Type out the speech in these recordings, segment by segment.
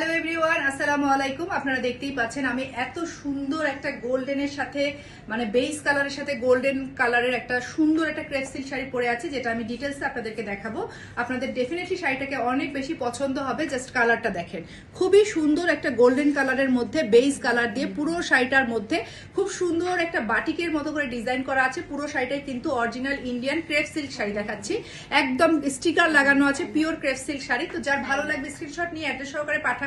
Hello everyone আসসালামু আলাইকুম আপনারা দেখতেই পাচ্ছেন আমি এত সুন্দর একটা গোল্ডেনের সাথে মানে বেস কালারের সাথে গোল্ডেন কালারের একটা সুন্দর একটা ক্রেপ সিল্ক শাড়ি পরে আছি যেটা আমি ডিটেলসে আপনাদেরকে দেখাবো আপনাদের ডেফিনেটলি শাড়িটাকে অনেক বেশি পছন্দ হবে জাস্ট কালারটা দেখেন খুবই সুন্দর একটা গোল্ডেন কালারের মধ্যে বেস কালার দিয়ে পুরো শাড়িটার মধ্যে খুব সুন্দর একটা বাটিকের মতো করে ডিজাইন করা আছে পুরো শাড়িটাই কিন্তু original Indian crepe silk sari দেখাচ্ছি একদম স্টিকার লাগানো আছে পিওর ক্রেপ সিল্ক শাড়ি তো যার ভালো লাগবে স্ক্রিনশট নিয়ে অ্যাড্রেস সহকারে পাঠাবেন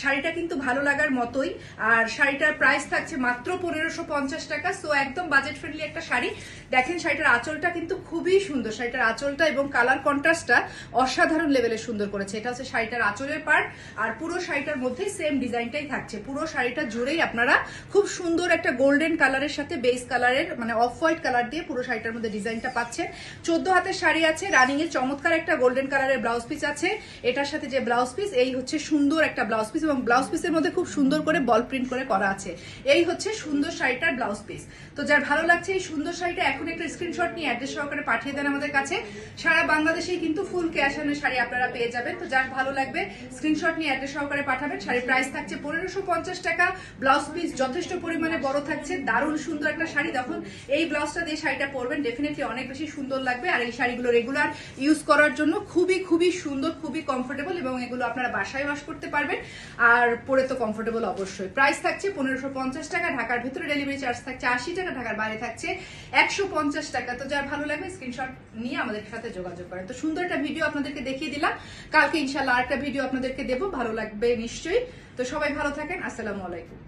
শাড়িটা কিন্তু ভালো লাগার মতোই। আর শাড়িটার প্রাইস থাকছে মাত্র পনেরোশো পঞ্চাশ টাকা। সো একদম বাজেট ফ্রেন্ডলি একটা শাড়ি। দেখেন শাড়িটার আঁচলটা কিন্তু খুবই সুন্দর। শাড়িটার আঁচলটা এবং কালার কন্ট্রাস্টটা অসাধারণ লেভেলে সুন্দর করেছে। এটা হচ্ছে শাড়িটার আঁচলের পার্ট আর পুরো শাড়িটার মধ্যে সেম ডিজাইনটাই থাকছে। পুরো শাড়িটা জুড়েই আপনারা খুব সুন্দর একটা গোল্ডেন কালারের সাথে বেস কালারের মানে অফ হোয়াইট কালার দিয়ে পুরো শাড়িটার মধ্যে ডিজাইনটা পাচ্ছেন। চোদ্দ হাতের শাড়ি আছে। রানিং এর চমৎকার একটা গোল্ডেন কালারের ব্লাউজ পিস আছে। এটার সাথে যে ব্লাউজ পিস এই হচ্ছে সুন্দর একটা ব্লাউজ পিস এবং ব্লাউজ পিসের মধ্যে খুব সুন্দর করে বল প্রিন্ট করে করা আছে। এই হচ্ছে সুন্দর শাড়িটার ব্লাউজ পিস তো যার ভালো লাগছে এই সুন্দর শাড়িটা, এখন একটা স্ক্রিনশট নিয়ে অ্যাড্রেস সহকারে পাঠিয়ে দেন আমাদের কাছে। সারা বাংলাদেশেই কিন্তু ফুল ক্যাশ শাড়ি আপনারা পেয়ে যাবেন। তো যার ভালো লাগবে স্ক্রিনশট নিয়ে অ্যাড্রেস সহকারে পাঠাবেন। শাড়ির প্রাইস থাকছে পনেরোশো পঞ্চাশ টাকা। ব্লাউজ পিস যথেষ্ট পরিমাণে বড় থাকছে। দারুণ সুন্দর একটা শাড়ি। তখন এই ব্লাউজটা দিয়ে শাড়িটা পরবেন ডেফিনেটলি অনেক বেশি সুন্দর লাগবে। আর এই শাড়িগুলো রেগুলার ইউজ করার জন্য খুবই খুবই সুন্দর, খুবই কমফোর্টেবল এবং এগুলো আপনারা বাসায় ওয়াশ করতে পারবেন। আর পরে তো কমফোর্টেবল অবশ্যই। প্রাইস থাকছে পনেরোশো পঞ্চাশ টাকা, ঢাকার ভিতরে ডেলিভারি চার্জ থাকছে আশি টাকা, ঢাকার বাইরে থাকছে একশো পঞ্চাশ টাকা। তো যার ভালো লাগবে স্ক্রিনশট নিয়ে আমাদের সাথে যোগাযোগ করেন। তো সুন্দর একটা ভিডিও আপনাদেরকে দেখিয়ে দিলাম। কালকে ইনশাল্লাহ আর একটা ভিডিও আপনাদেরকে দেবো। ভালো লাগবে নিশ্চয়ই। তো সবাই ভালো থাকেন। আসসালামু আলাইকুম।